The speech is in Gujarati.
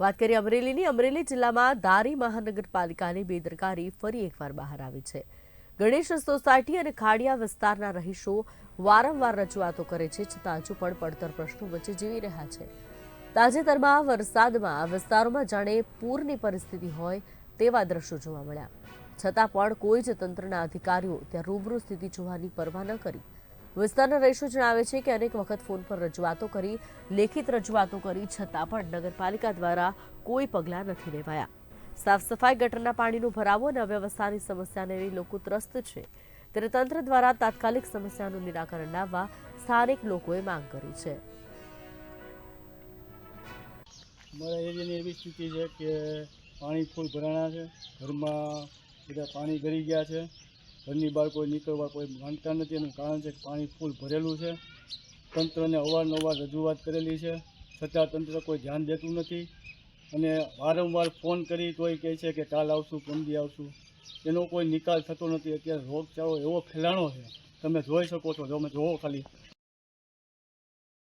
વાત કરીએ અમરેલીની. અમરેલી જિલ્લામાં દારી મહાનગરપાલિકાની બેદરકારી ફરી એકવાર બહાર આવી છે. ગણેશ સોસાયટી અને ખાડિયા વિસ્તારના રહીશો વારંવાર રજૂઆતો કરે છે, છતાં હજુ પણ પડતર પ્રશ્નો વચ્ચે જીવી રહ્યા છે. તાજેતરમાં વરસાદમાં આ વિસ્તારોમાં જાણે પૂરની પરિસ્થિતિ હોય તેવા દ્રશ્યો જોવા મળ્યા. છતાં પણ કોઈ જ તંત્રના અધિકારીઓ ત્યાં રૂબરૂ સ્થિતિ જોવાની પરવા ન કરી. વિસ્તારના રહીશો જણાવે છે કે અનેક વખત ફોન પર રજૂઆતો કરી, લેખિત રજૂઆતો કરી, છતાં પણ નગરપાલિકા દ્વારા કોઈ પગલાં નથી લેવાયા. સાફ સફાઈ ગટરના પાણીનો ભરાવો અને અવ્યવસ્થાની સમસ્યાને લોકો ત્રસ્ત છે. ત્યારે તંત્ર દ્વારા તાત્કાલિક સમસ્યાનું નિરાકરણ લાવવા સ્થાનિક લોકોએ માંગ કરી છે. મારા એરિયાની એવી સ્થિતિ છે કે પાણી ફૂલ ભરાણા છે. ઘરમાં બધા પાણી ગરી ગયા છે. ઘરની બહાર કોઈ નીકળવા કોઈ માંગતા નથી. એનું કારણ છે કે પાણી ફૂલ ભરેલું છે. તંત્રને અવારનવાર રજૂઆત કરેલી છે. છતાં તંત્ર કોઈ ધ્યાન દેતું નથી. અને વારંવાર ફોન કરી તોય કહે છે કે કાલ આવશું, પંદી આવશું. એનો કોઈ નિકાલ થતો નથી. અત્યારે રોગચાળો એવો ફેલાણો છે. તમે જોઈ શકો છો. તમે જોવો ખાલી.